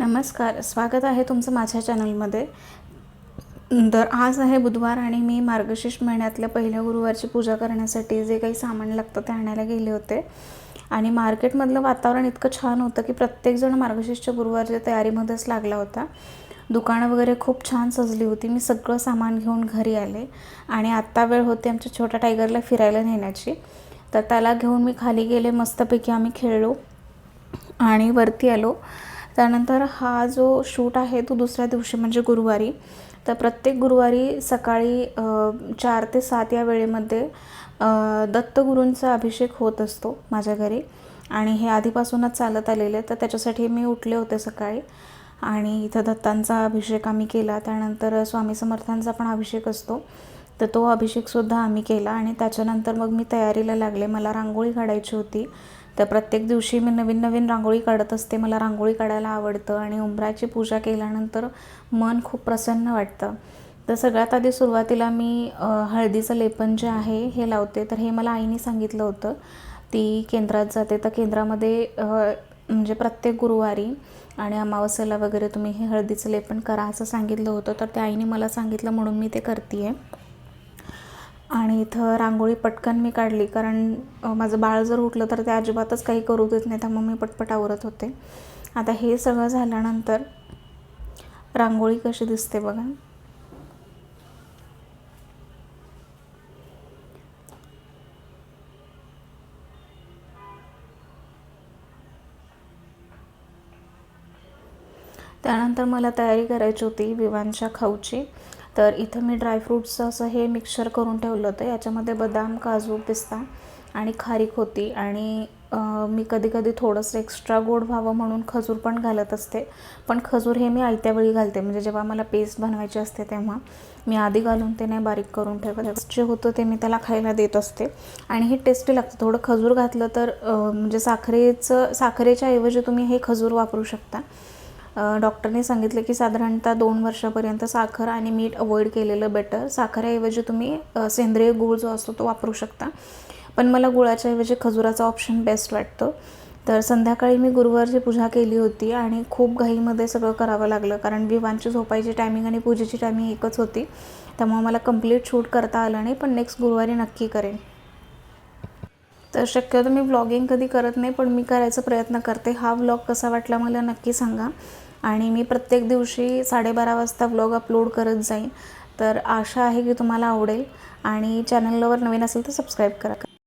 नमस्कार स्वागत आहे तुमचं माझ्या चॅनलमध्ये. तर आज आहे बुधवार आणि मी मार्गशीर्ष महिन्यातल्या पहिल्या गुरुवारची पूजा करण्यासाठी जे काही सामान लागतं ते आणायला गेले होते. आणि मार्केटमधलं वातावरण इतकं छान होतं की प्रत्येकजण मार्गशीर्षच्या गुरुवारच्या तयारीमध्येच लागला होता. दुकानं वगैरे खूप छान सजली होती. मी सगळं सामान घेऊन घरी आले आणि आत्ता वेळ होते आमच्या छोट्या टायगरला फिरायला नेण्याची. तर त्याला घेऊन मी खाली गेले मस्तपैकी आम्ही खेळलो आणि वरती आलो. त्यानंतर हा जो शूट आहे तो दुसऱ्या दिवशी म्हणजे गुरुवारी. तर प्रत्येक गुरुवारी सकाळी चार ते सात या वेळेमध्ये दत्तगुरूंचा अभिषेक होत असतो माझ्या घरी. आणि हे आधीपासूनच चालत आलेले तर त्याच्यासाठी मी उठले होते सकाळी. आणि इथं दत्तांचा अभिषेक आम्ही केला. त्यानंतर स्वामी समर्थांचा पण अभिषेक असतो. तर तो अभिषेकसुद्धा आम्ही केला आणि त्याच्यानंतर मग मी तयारीला लागले. मला रांगोळी काढायची होती. तर प्रत्येक दिवशी मी नवीन नवीन रांगोळी काढत असते. मला रांगोळी काढायला आवडतं आणि उंबराची पूजा केल्यानंतर मन खूप प्रसन्न वाटतं. तर सगळ्यात आधी सुरुवातीला मी हळदीचं लेपन जे आहे हे लावते. तर हे मला आईने सांगितलं होतं. ती केंद्रात जाते. तर केंद्रामध्ये म्हणजे प्रत्येक गुरुवारी आणि अमावस्येला वगैरे तुम्ही हे हळदीचं लेपन करा असं सांगितलं होतं. तर त्या आईने मला सांगितलं म्हणून मी ते करते आहे आणि इथं रांगोळी पटकन मी काढली कारण माझं बाळ जर उठलं तर ते अजिबातच काही करू देत नाही त्यामुळे मी पटपट आवरत होते. आता हे सगळं झाल्यानंतर रांगोळी कशी दिसते बघा. त्यानंतर मला तयारी करायची होती विवांच्या खाऊची. तर इथं मी ड्रायफ्रूट्सचं असं हे मिक्सचर करून ठेवलं होतं. याच्यामध्ये बदाम काजू पिस्ता आणि खारीक होती. आणि मी कधी कधी थोडंसं एक्स्ट्रा गोड व्हावं म्हणून खजूर पण घालत असते. पण खजूर हे मी आयत्या वेळी घालते. म्हणजे जेव्हा मला पेस्ट बनवायची असते तेव्हा मी आधी घालून ते नाही बारीक करून ठेवत. जे होतं ते मी त्याला खायला देत असते. आणि हे टेस्टी लागतं. थोडं खजूर घातलं तर म्हणजे साखरेचं साखरेच्या ऐवजी तुम्ही हे खजूर वापरू शकता. डॉक्टरने सांगितलं की साधारणतः दोन वर्षापर्यंत साखर आणि मीठ अवॉइड केलेलं बेटर साखरेऐवजी तुम्ही सेंद्रिय गूळ जो असतो तो वापरू शकता. पण मला गुळाच्या ऐवजी खजुराचा ऑप्शन बेस्ट वाटतो. तर संध्याकाळी मी गुरुवारची पूजा केली होती आणि खूप घाईमध्ये सगळं करावं लागलं. कारण विवांची झोपायची टायमिंग आणि पूजेची टायमिंग एकच होती. त्यामुळे मला कंप्लीट शूट करता आलं नाही पण नेक्स्ट गुरुवारी नक्की करेन. तर शक्यतो मी व्लॉगिंग कधी करत नाही पण मी करायचा प्रयत्न करते. हा व्लॉग कसा वाटला मला नक्की सांगा. आणि मी प्रत्येक दिवशी साडेबारा वाजता व्लॉग अपलोड करत जाईन. तर आशा आहे की तुम्हाला आवडेल. आणि चॅनलवर नवीन असेल तर सबस्क्राईब करा.